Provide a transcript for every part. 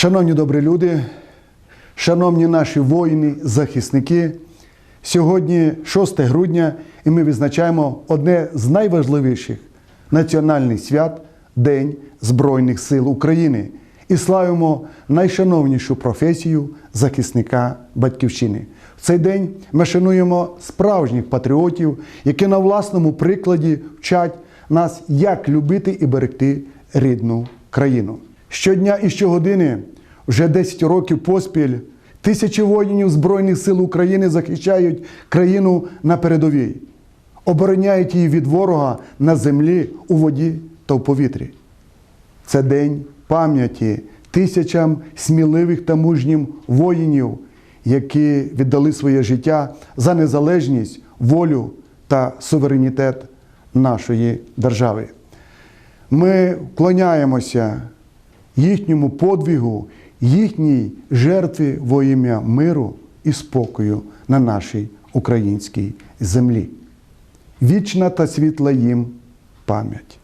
Шановні добрі люди, шановні наші воїни, захисники, сьогодні 6 грудня, і ми відзначаємо одне з найважливіших національних свят День Збройних сил України і славимо найшановнішу професію захисника Батьківщини. В цей день ми шануємо справжніх патріотів, які на власному прикладі вчать нас, як любити і берегти рідну країну. Щодня і щогодини, вже 10 років поспіль, тисячі воїнів Збройних сил України захищають країну на передовій, обороняють її від ворога на землі, у воді та в повітрі. Це день пам'яті тисячам сміливих та мужнім воїнів, які віддали своє життя за незалежність, волю та суверенітет нашої держави. Ми вклоняємося їхньому подвигу, їхній жертві во ім'я миру і спокою на нашій українській землі. Вічна та світла їм пам'ять.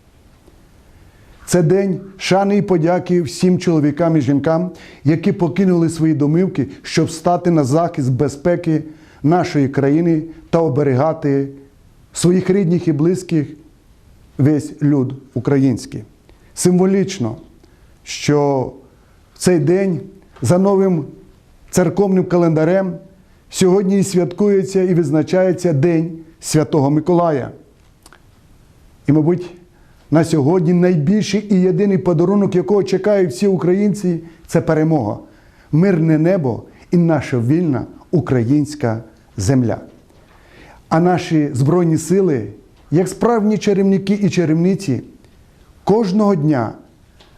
Це день шани і подяки всім чоловікам і жінкам, які покинули свої домівки, щоб стати на захист безпеки нашої країни та оберігати своїх рідних і близьких весь люд український. Символічно, що в цей день за новим церковним календарем сьогодні і святкується і відзначається День Святого Миколая. І, мабуть, на сьогодні найбільший і єдиний подарунок, якого чекають всі українці, це перемога, мирне небо і наша вільна українська земля. А наші Збройні сили, як справжні чарівники і чарівниці, кожного дня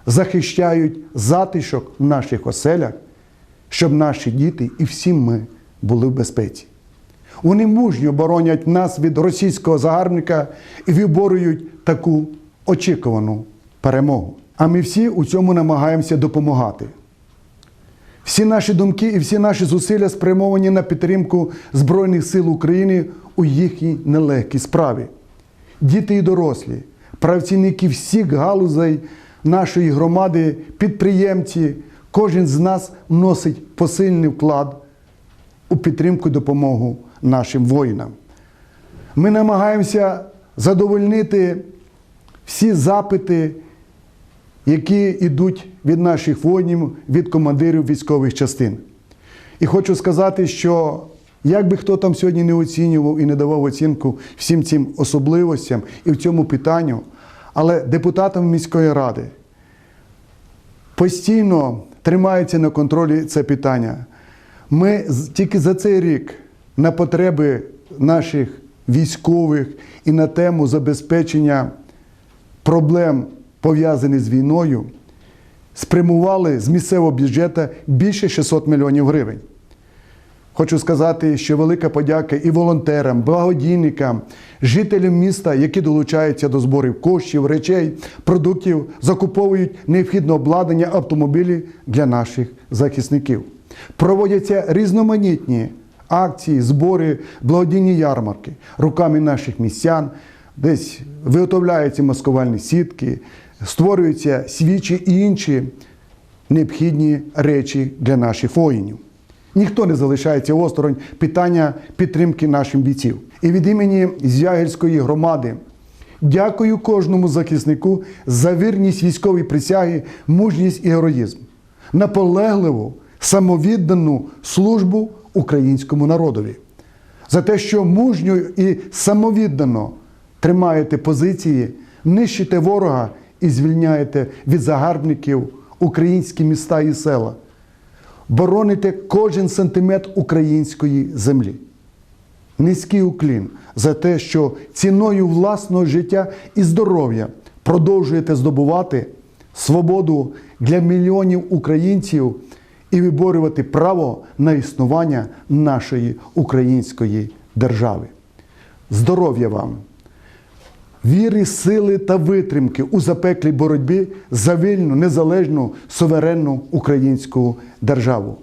захищають затишок в наших оселях, щоб наші діти і всі ми були в безпеці. Вони мужньо боронять нас від російського загарбника і виборюють таку очікувану перемогу. А ми всі у цьому намагаємося допомагати. Всі наші думки і всі наші зусилля спрямовані на підтримку Збройних сил України у їхній нелегкій справі. Діти і дорослі, працівники всіх галузей нашої громади, підприємці, кожен з нас вносить посильний вклад у підтримку і допомогу нашим воїнам. Ми намагаємося задовольнити всі запити, які йдуть від наших воїнів, від командирів військових частин. І хочу сказати, що як би хто там сьогодні не оцінював і не давав оцінку всім цим особливостям і в цьому питанню, але депутатам міської ради постійно тримається на контролі це питання. Ми тільки за цей рік на потреби наших військових і на тему забезпечення проблем, пов'язаних з війною, спрямували з місцевого бюджету більше 600 мільйонів гривень. Хочу сказати, що велика подяка і волонтерам, благодійникам, жителям міста, які долучаються до зборів коштів, речей, продуктів, закуповують необхідне обладнання автомобілі для наших захисників. Проводяться різноманітні акції, збори, благодійні ярмарки руками наших містян. Десь виготовляються маскувальні сітки, створюються свічі і інші необхідні речі для наших воїнів. Ніхто не залишається осторонь питання підтримки нашим бійців. І від імені Звягельської громади дякую кожному захиснику за вірність військовій присяги, мужність і героїзм, наполегливу, самовіддану службу українському народові, за те, що мужньо і самовіддано тримаєте позиції, нищите ворога і звільняєте від загарбників українські міста і села бороните кожен сантиметр української землі. Низький уклін за те, що ціною власного життя і здоров'я продовжуєте здобувати свободу для мільйонів українців і виборювати право на існування нашої української держави. Здоров'я вам! Віри, сили та витримки у запеклій боротьбі за вільну, незалежну, суверенну українську державу.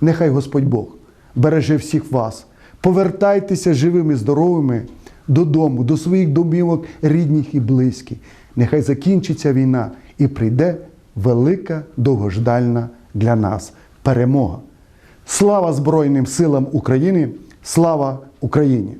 Нехай Господь Бог береже всіх вас. Повертайтеся живими, здоровими додому, до своїх домівок, рідних і близьких. Нехай закінчиться війна і прийде велика довгождальна для нас перемога. Слава Збройним силам України! Слава Україні!